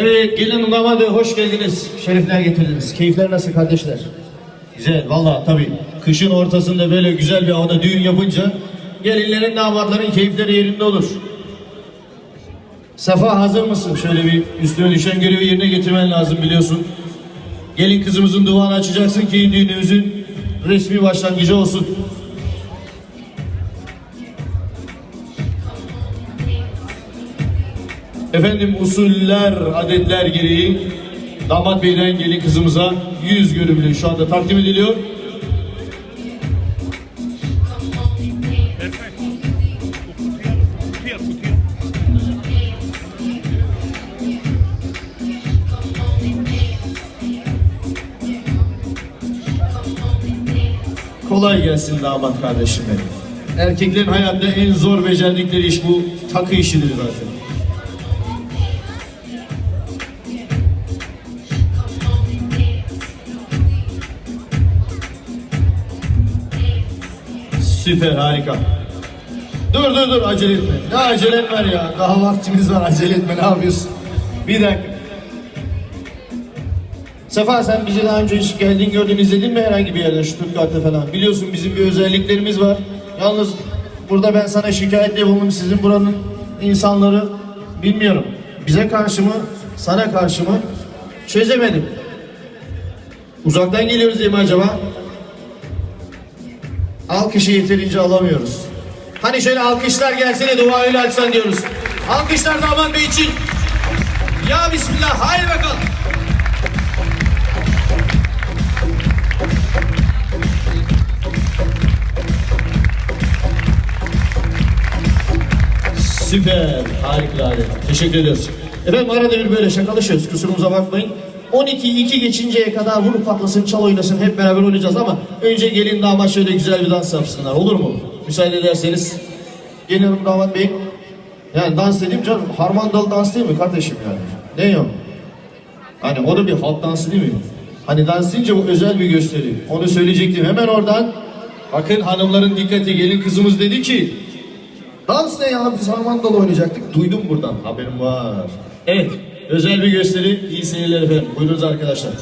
Evet gelin damadı hoş geldiniz. Şerifler getirdiniz. Keyifler nasıl kardeşler? Güzel valla tabii. Kışın ortasında böyle güzel bir havada düğün yapınca gelinlerin damatların keyifleri yerinde olur. Safa hazır mısın? Şöyle bir üstüne düşen görevi yerine getirmen lazım biliyorsun. Gelin kızımızın duvarını açacaksın ki düğünümüzün resmi başlangıcı olsun. Efendim usuller, adetler gereği damat beyden gelin kızımıza yüz görümlü şu anda takdim ediliyor. Kolay gelsin damat kardeşim benim. Erkeklerin hayatta en zor becerdikleri iş bu takı işidir zaten. Süper harika. Dur dur dur acele etme. Ne acelen var ya? Daha vaktimiz var acele etme ne yapıyorsun? Bir dakika. Sefa sen bizi daha önce hiç geldin gördün izledin mi herhangi bir yerde Stuttgart'ta falan? Biliyorsun bizim bir özelliklerimiz var. Yalnız burada ben sana şikayette bulundum sizin buranın insanları bilmiyorum. Bize karşı mı sana karşı mı çözemedim. Uzaktan geliyoruz diye mi acaba? Alkışı yeterince alamıyoruz. Hani şöyle alkışlar gelsene dua öyle açsan diyoruz. Alkışlar damat bey için. Ya Bismillah haydi bakalım. Süper, harikulade. Teşekkür ediyoruz. Efendim arada bir böyle şakalaşıyoruz, kusurumuza bakmayın. 12-2 geçinceye kadar vurup patlasın, çal oynasın, hep beraber oynayacağız ama önce gelin damat şöyle güzel bir dans yapsınlar, olur mu? Müsaade ederseniz. Gelin hanım damat bey. Yani dans dediğim canım, harmandalı dans değil mi kardeşim yani? Ne yok? Hani o da bir halk dansı değil mi? Hani dans deyince bu özel bir gösteri. Onu söyleyecektim hemen oradan. Bakın hanımların dikkati gelin kızımız dedi ki Dans ne ya? Biz Harmandalı oynayacaktık. Duydum buradan. Haberim var. Evet. Özel bir gösteri. İyi seyirler efendim. Buyurunuz arkadaşlar.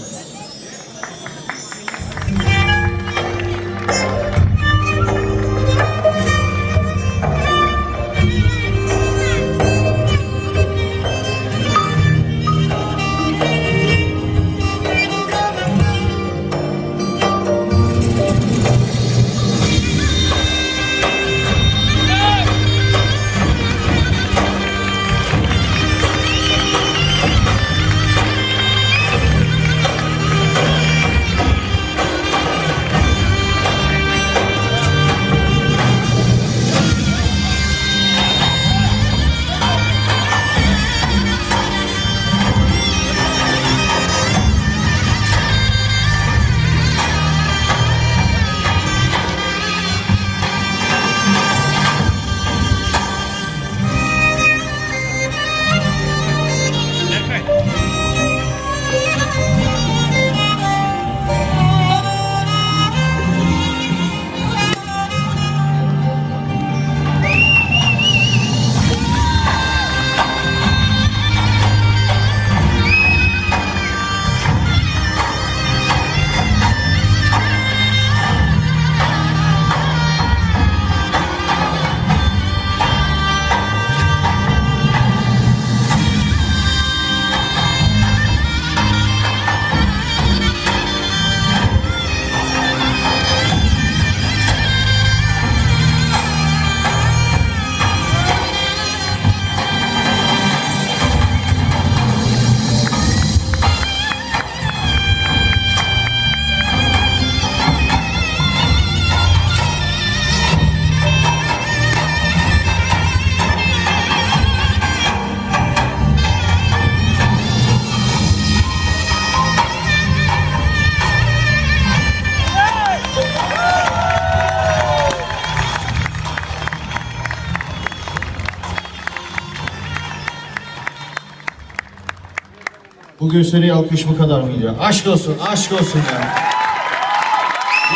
Bu gösteriye alkış bu kadar mı gidiyor? Aşk olsun, aşk olsun ya.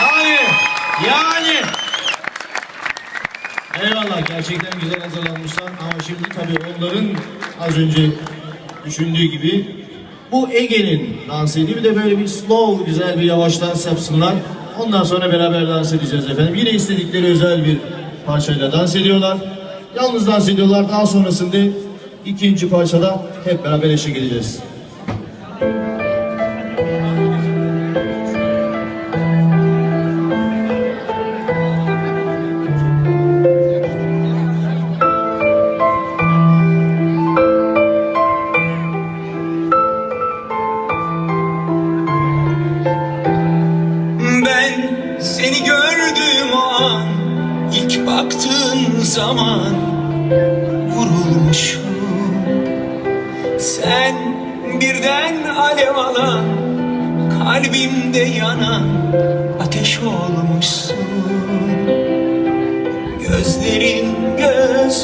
Yani, yani. Eyvallah gerçekten güzel hazırlanmışlar ama şimdi tabii onların az önce düşündüğü gibi Bu Ege'nin dansıydı. Bir de böyle bir slow güzel bir yavaş dans yapsınlar. Ondan sonra beraber dans edeceğiz efendim. Yine istedikleri özel bir parçayla dans ediyorlar. Yalnız dans ediyorlar. Daha sonrasında ikinci parçada hep beraber eşlik edeceğiz. Ben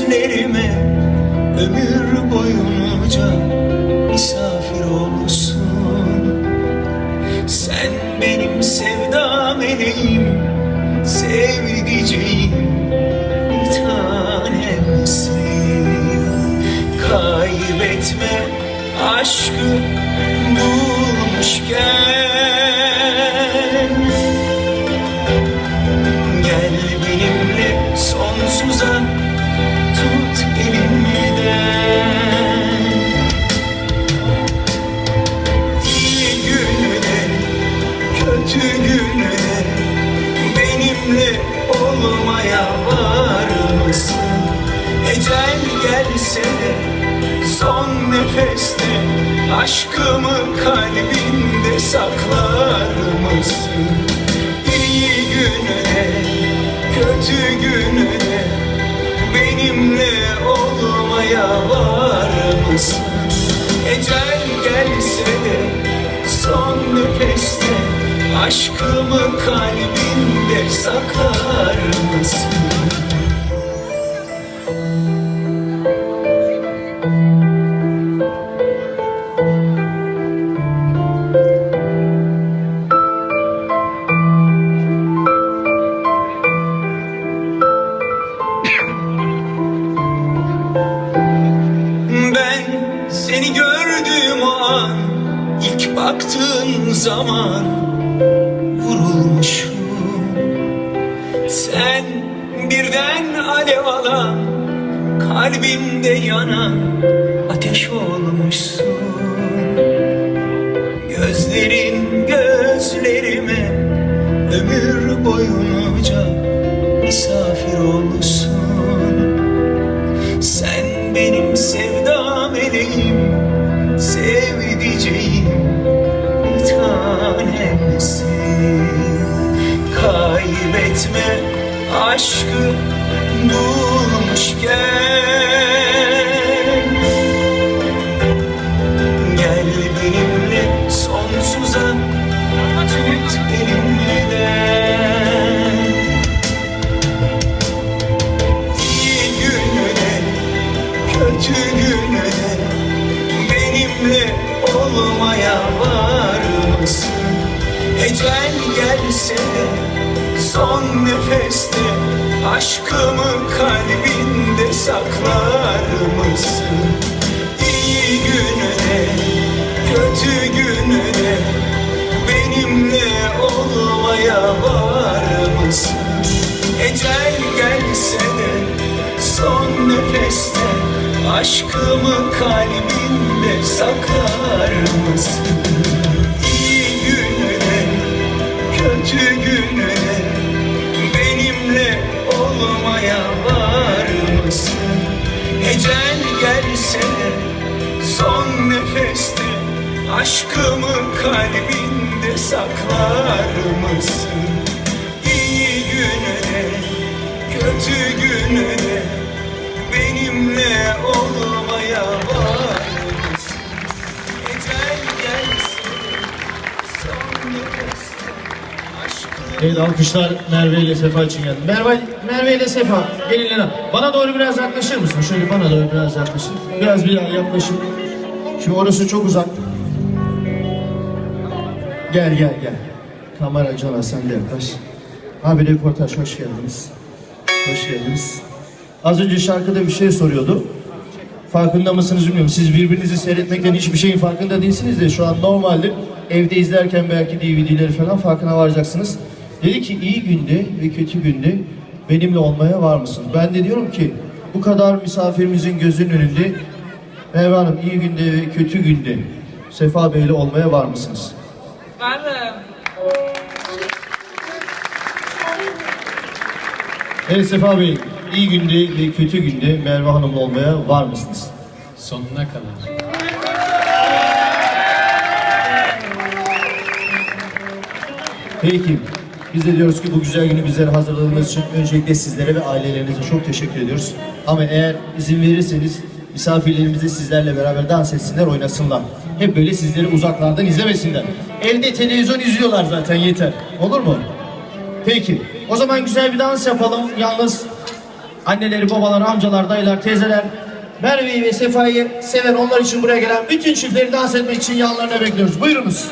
gözlerime ömür boyunca nefeste aşkımı kalbinde saklar mısın? İyi gününe, kötü gününe benimle olmaya var mısın? Ecel gelse de son nefeste aşkımı kalbinde saklar mısın? Alan kalbimde yanan ateş olmuşsun. Gözlerin gözlerime ömür boyunca misafir olsun kötü gününe benimle olmaya var mısın? Ecel gelse de son nefeste aşkımı kalbinde saklar mısın? İyi gününe, kötü gününe benimle olmaya var mısın? Aşkımı kalbinde saklar mısın? İyi gününe, kötü gününe benimle olmaya var mısın? Ecel gelse son nefeste aşkımı kalbinde saklar mısın? İyi gününe, kötü gününe Evet alkışlar Merve ile Sefa için geldi. Merve, Merve ile Sefa gelin Lena. Bana doğru biraz yaklaşır mısın? Şöyle bana doğru biraz yaklaşın. Biraz bir yaklaşın. Şimdi orası çok uzak. Gel gel gel. Kamera Cana sen de yaklaş. Abi röportaj hoş geldiniz. Hoş geldiniz. Az önce şarkıda bir şey soruyordu. Farkında mısınız bilmiyorum. Siz birbirinizi seyretmekten hiçbir şeyin farkında değilsiniz de şu an normaldir. Evde izlerken belki DVD'leri falan farkına varacaksınız. Dedi ki iyi günde ve kötü günde benimle olmaya var mısın? Ben de diyorum ki bu kadar misafirimizin gözünün önünde Merve Hanım iyi günde ve kötü günde Sefa Bey'le olmaya var mısınız? Varım. Evet Sefa Bey, iyi günde ve kötü günde Merve Hanım'la olmaya var mısınız? Sonuna kadar. Peki, biz de diyoruz ki bu güzel günü bizlere hazırladığınız için öncelikle sizlere ve ailelerinize çok teşekkür ediyoruz. Ama eğer izin verirseniz misafirlerimiz de sizlerle beraber dans etsinler, oynasınlar. Hep böyle sizleri uzaklardan izlemesinler. Evde televizyon izliyorlar zaten yeter. Olur mu? Peki, o zaman güzel bir dans yapalım. Yalnız anneleri, babaları, amcalar, dayılar, teyzeler, Merve'yi ve Sefa'yı seven onlar için buraya gelen bütün çiftleri dans etmek için yanlarına bekliyoruz. Buyurunuz.